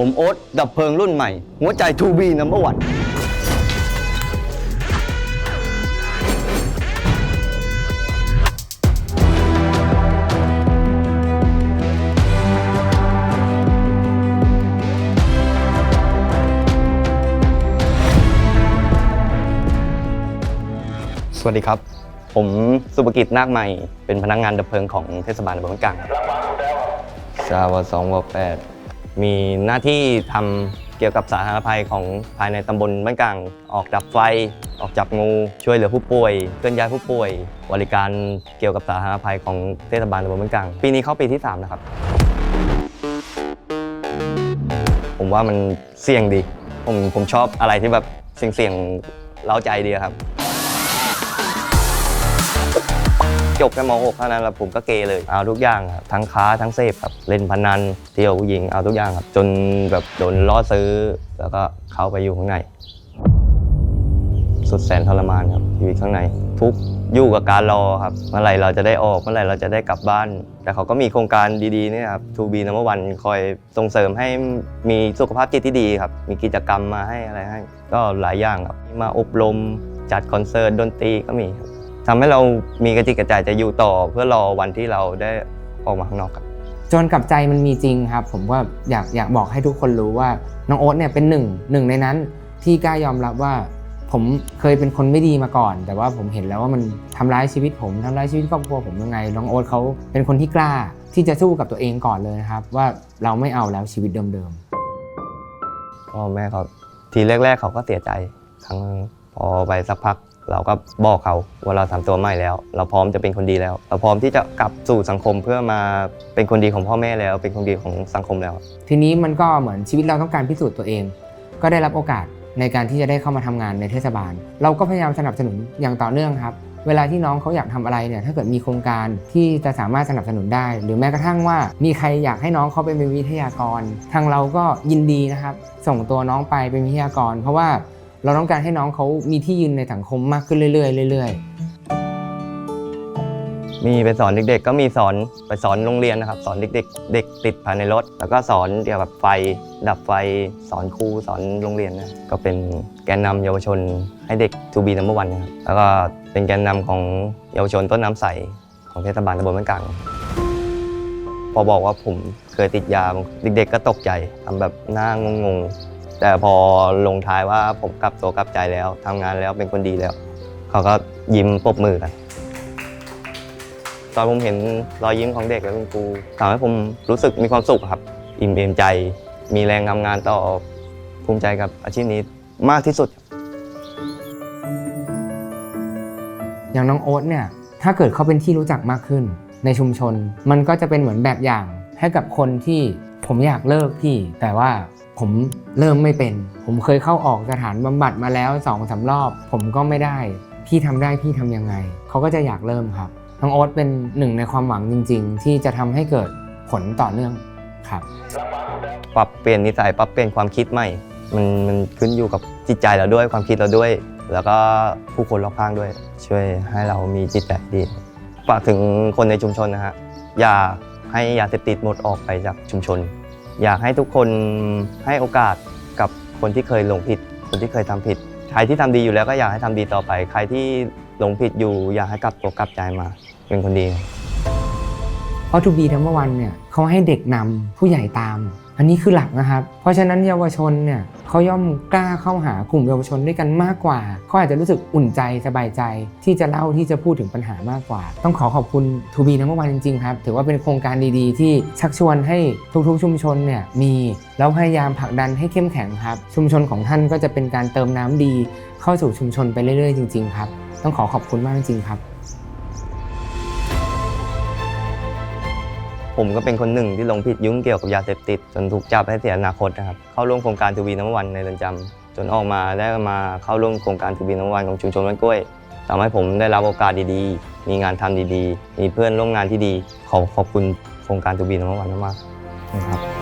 ผมโอ๊ตดับเพลิงรุ่นใหม่ หัวใจ 2B นัมเบอร์วันสวัสดีครับ ผมสุภกิจนาคใหม่ เป็นพนักงานดับเพลิงของเทศบาลตำบลกลางครับชาวสองวแปด มีหน้าที่ทำเกี่ยวกับสาธารณภัยของภายในตำบลบ้านกลาง ออกดับไฟ ออกจับงู ช่วยเหลือผู้ป่วยเคลื่อนย้ายผู้ป่วย บริการเกี่ยวกับสาธารณภัยของเทศบาลตำบลบ้านกลาง ปีนี้เข้าปีที่ 3 นะครับ ผมว่ามันเสี่ยงดี ผมผมชอบอะไรที่แบบเสี่ยงๆเล้าใจดีครับ จบแค่ม .6 เท่านั้นแล้วผมก็เกเลยเอาทุกอย่างครับทั้งค้าทั้งเสพครับเล่นพนันเที่ยวผู้หญิงเอาทุกอย่างครับจนแบบโดนล่อซื้อ แล้วก็เข้าไปอยู่ข้างใน สุดแสนทรมานครับชีวิตข้างใน ทุกอยู่กับการรอครับเมื่อไหร่เราจะได้ออกเมื่อไหร่เราจะได้กลับบ้าน แต่เขาก็มีโครงการดีๆเนี่ยครับ2 b number one คอยส่งเสริมให้มีสุขภาพจิตที่ดีครับมีกิจกรรมมาให้อะไรให้ ก็หลายอย่างครับมาอบรมจัดคอนเสิร์ตดนตรีก็มีครับ ทำให้เรามีกระจิตกระใจจะอยู่ต่อเพื่อรอวันที่เราได้ออกมาข้างนอกครับจนกับใจมันมีจริงครับ ผมก็อยากอยากบอกให้ทุกคนรู้ว่าน้องโอ๊ตเนี่ยเป็นหนึ่งหนึ่งในนั้นที่กล้ายอมรับว่า ผมเคยเป็นคนไม่ดีมาก่อน แต่ว่าผมเห็นแล้วว่ามันทำร้ายชีวิตผมทำร้ายชีวิตครอบครัวผมยังไงน้องโอ๊ตเขาเป็นคนที่กล้าที่จะสู้กับตัวเองก่อนเลยนะครับ ว่าเราไม่เอาแล้วชีวิตเดิมพ่อแม่เขาทีแรก ๆ เขาก็เสียใจครั้งนึงพอไปสักพัก เราก็บอกเขาว่าเราทำตัวใหม่แล้ว เราพร้อมจะเป็นคนดีแล้ว เราพร้อมที่จะกลับสู่สังคมเพื่อมาเป็นคนดีของพ่อแม่แล้ว เป็นคนดีของสังคมแล้ว ทีนี้มันก็เหมือนชีวิตเราต้องการพิสูจน์ตัวเอง ก็ได้รับโอกาสในการที่จะได้เข้ามาทำงานในเทศบาล เราก็พยายามสนับสนุนอย่างต่อเนื่องครับ เวลาที่น้องเขาอยากทำอะไรเนี่ยถ้าเกิดมีโครงการที่จะสามารถสนับสนุนได้ หรือแม้กระทั่งว่า มีใครอยากให้น้องเขาไปเป็นวิทยากร ทางเราก็ยินดีนะครับ ส่งตัวน้องไปเป็นวิทยากร เพราะว่า เราต้องการให้น้องเขามีที่ยืนในสังคมมากขึ้นเรื่อยๆเรื่อยๆ มีไปสอนเด็กๆ ก็มีสอนไปสอนโรงเรียนนะครับ สอนเด็กๆ เด็กติดภายในรถ แล้วก็สอนเกี่ยวกับไฟดับไฟสอนครูสอนโรงเรียนนะก็เป็นแกนนำเยาวชนให้เด็ก to be number one นนะครับแล้วก็เป็นแกนนำของเยาวชนต้นน้ำใสของเทศบาลตำบลบ้านกลางพอบอกว่าผมเคยติดยาเด็กๆ ก็ตกใจทำแบบหน้างงๆ แต่พอลงท้ายว่าผมกลับตัวกลับใจแล้วทำงานแล้วเป็นคนดีแล้ว เขาก็ยิ้มปรบมือกัน ตอนผมเห็นรอยยิ้มของเด็กและคุณครูทำให้ผมรู้สึกมีความสุขครับ อิ่มเอมใจ มีแรงทำงานต่อภูมิใจกับอาชีพนี้มากที่สุด อย่างน้องโอ๊ตเนี่ย ถ้าเกิดเขาเป็นที่รู้จักมากขึ้น ในชุมชน มันก็จะเป็นเหมือนแบบอย่างให้กับคนที่ผมอยากเลิกพี่ แต่ว่า ผมเริ่มไม่เป็น ผมเคยเข้าออกสถานบำบัดมาแล้วสองสารอบ ผมก็ไม่ได้ พี่ทำได้พี่ทำยังไง เขาก็จะอยากเริ่มครับ น้องโอ๊ตเป็นหนึ่งในความหวังจริง ๆ ที่จะทำให้เกิดผลต่อเนื่องครับ ปรับเปลี่ยนนิสัยปรับเปลี่ยนความคิดใหม่ มันมันขึ้นอยู่กับจิตใจเราด้วยความคิดเราด้วย แล้วก็ผู้คนรอบข้างด้วย ช่วยให้เรามีจิตใจดีฝากถึงคนในชุมชนนะฮะอย่าให้ยาเสพติดหมดออกไปจากชุมชน อยากให้ทุกคนให้โอกาสกับคนที่เคยหลงผิด คนที่เคยทำผิด ใครที่ทำดีอยู่แล้วก็อยากให้ทำดีต่อไป ใครที่หลงผิดอยู่ อยากให้กลับตัวกลับใจมาเป็นคนดี เพราะทูบีทั้งวันเนี่ยเขาให้เด็กนำผู้ใหญ่ตาม อันนี้คือหลักนะครับ เพราะฉะนั้นเยาวชนเนี่ยเขาย่อมกล้าเข้าหากลุ่มเยาวชนด้วยกันมากกว่าเขาอาจจะรู้สึกอุ่นใจสบายใจ ที่จะเล่าที่จะพูดถึงปัญหามากกว่า ต้องขอขอบคุณทูบีทั้งวันจริงๆครับ ถือว่าเป็นโครงการดีๆ ที่ชักชวนให้ทุกๆ ชุมชนเนี่ยมีแล้วพยายามผลักดันให้เข้มแข็งครับ ชุมชนของท่านก็จะเป็นการเติมน้ำดี เข้าสู่ชุมชนไปเรื่อยๆ จริง ๆ ครับ ต้องขอขอบคุณมากจริงๆครับ ผมก็เป็นคนหนึ่งที่ลงผิดยุ่งเกี่ยวกับยาเสพติด จนถูกจับให้เสียอนาคตนะครับเข้าร่วมโครงการทูบีน้ำวันในเรือนจำจนออกมาได้มาเข้าร่วมโครงการทูบีน้ำวันของชุมชนบ้านกล้วยทำให้ผมได้รับโอกาสดีๆ มีงานทำดีๆ มีเพื่อนร่วมงานที่ดี ขอขอบคุณโครงการทูบีน้ำวันมากๆนะครับ